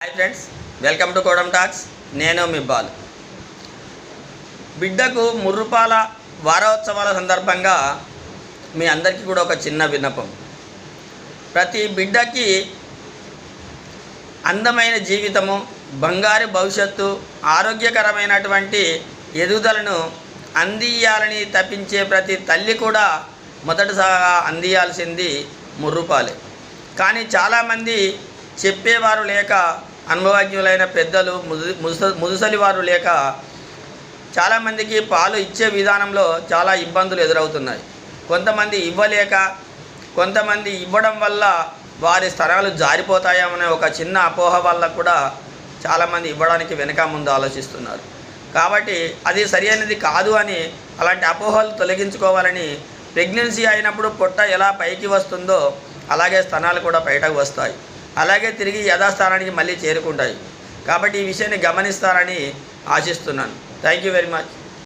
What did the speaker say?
Hi friends welcome to కోడమ్ talks నేను మీ ball. బిడ్డకు ముర్రుపాల వారోత్సవాల సందర్భంగా మీ అందరికీ కూడా ఒక చిన్న విన్నపం. ప్రతి బిడ్డకి అందమైన జీవితము బంగారు భవిష్యత్తు ఆరోగ్యకరమైనటువంటి ఎదుగుదలను అందియాలని తప్పించే ప్రతి తల్లి కూడా మొదటిసారిగా అందియాల్సింది ముర్రుపాలే. కానీ చాలామంది చెప్పేవారు లేక అనుభవజ్ఞులైన పెద్దలు ముదు ముదుస ముదుసలి వారు లేక చాలామందికి పాలు ఇచ్చే విధానంలో చాలా ఇబ్బందులు ఎదురవుతున్నాయి. కొంతమంది ఇవ్వలేక కొంతమంది ఇవ్వడం వల్ల వారి స్థలాలు జారిపోతాయనే ఒక చిన్న అపోహ వల్ల కూడా చాలామంది ఇవ్వడానికి వెనక ముందు ఆలోచిస్తున్నారు. కాబట్టి అది సరి అయినది కాదు అని అలాంటి అపోహలు తొలగించుకోవాలని ప్రెగ్నెన్సీ అయినప్పుడు పొట్ట ఎలా పైకి వస్తుందో అలాగే స్థనాలు కూడా బయటకు వస్తాయి. అలాగే తిరిగి యథాస్థానానికి మళ్ళీ చేరుకుంటాయి. కాబట్టి ఈ విషయాన్ని గమనిస్తారని ఆశిస్తున్నాను. Thank you very much